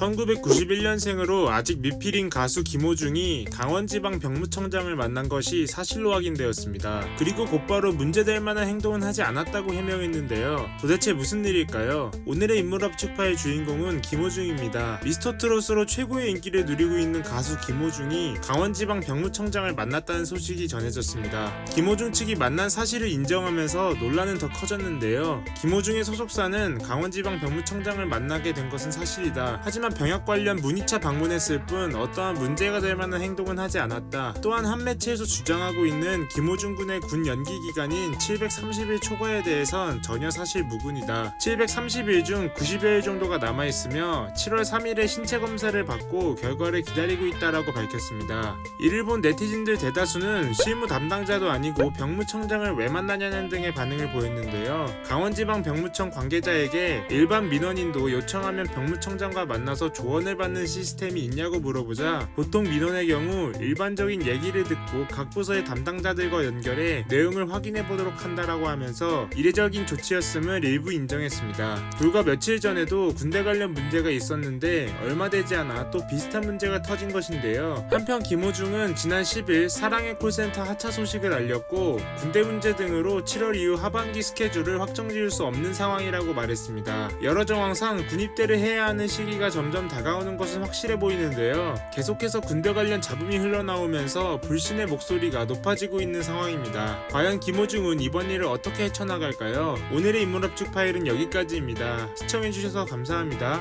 1991년생으로 아직 미필인 가수 김호중이 강원지방 병무청장을 만난 것이 사실로 확인되었습니다. 그리고 곧바로 문제될 만한 행동은 하지 않았다고 해명했는데요. 도대체 무슨 일일까요? 오늘의 인물업 축파의 주인공은 김호중입니다. 미스터 트롯으로 최고의 인기를 누리고 있는 가수 김호중이 강원지방 병무청장을 만났다는 소식이 전해졌습니다. 김호중 측이 만난 사실을 인정하면서 논란은 더 커졌는데요. 김호중의 소속사는 강원지방 병무청장을 만나게 된 것은 사실이다. 하지만 병역 관련 문의차 방문했을 뿐 어떠한 문제가 될 만한 행동은 하지 않았다. 또한 한 매체에서 주장하고 있는 김호중 군의 군 연기 기간인 730일 초과에 대해선 전혀 사실 무근이다. 730일 중 90여일 정도가 남아 있으며 7월 3일에 신체 검사를 받고 결과를 기다리고 있다라고 밝혔습니다. 이를 본 네티즌들 대다수는 실무 담당자도 아니고 병무청장을 왜 만나냐는 등의 반응을 보였는데요. 강원지방 병무청 관계자에게 일반 민원인도 요청하면 병무청장과 만나서 조언을 받는 시스템이 있냐고 물어보자 보통 민원의 경우 일반적인 얘기를 듣고 각 부서의 담당자들과 연결해 내용을 확인해 보도록 한다라고 하면서 이례적인 조치였음을 일부 인정했습니다. 불과 며칠 전에도 군대 관련 문제가 있었는데 얼마 되지 않아 또 비슷한 문제가 터진 것인데요. 한편 김호중은 지난 10일 사랑의 콜센터 하차 소식을 알렸고 군대 문제 등으로 7월 이후 하반기 스케줄을 확정 지을 수 없는 상황이라고 말했습니다. 여러 정황상 군입대를 해야 하는 시기가 점점 다가오는 것은 확실해 보이는데요. 계속해서 군대 관련 잡음이 흘러나오면서 불신의 목소리가 높아지고 있는 상황입니다. 과연 김호중은 이번 일을 어떻게 헤쳐나갈까요? 오늘의 인문업축 파일은 여기까지입니다. 시청해주셔서 감사합니다.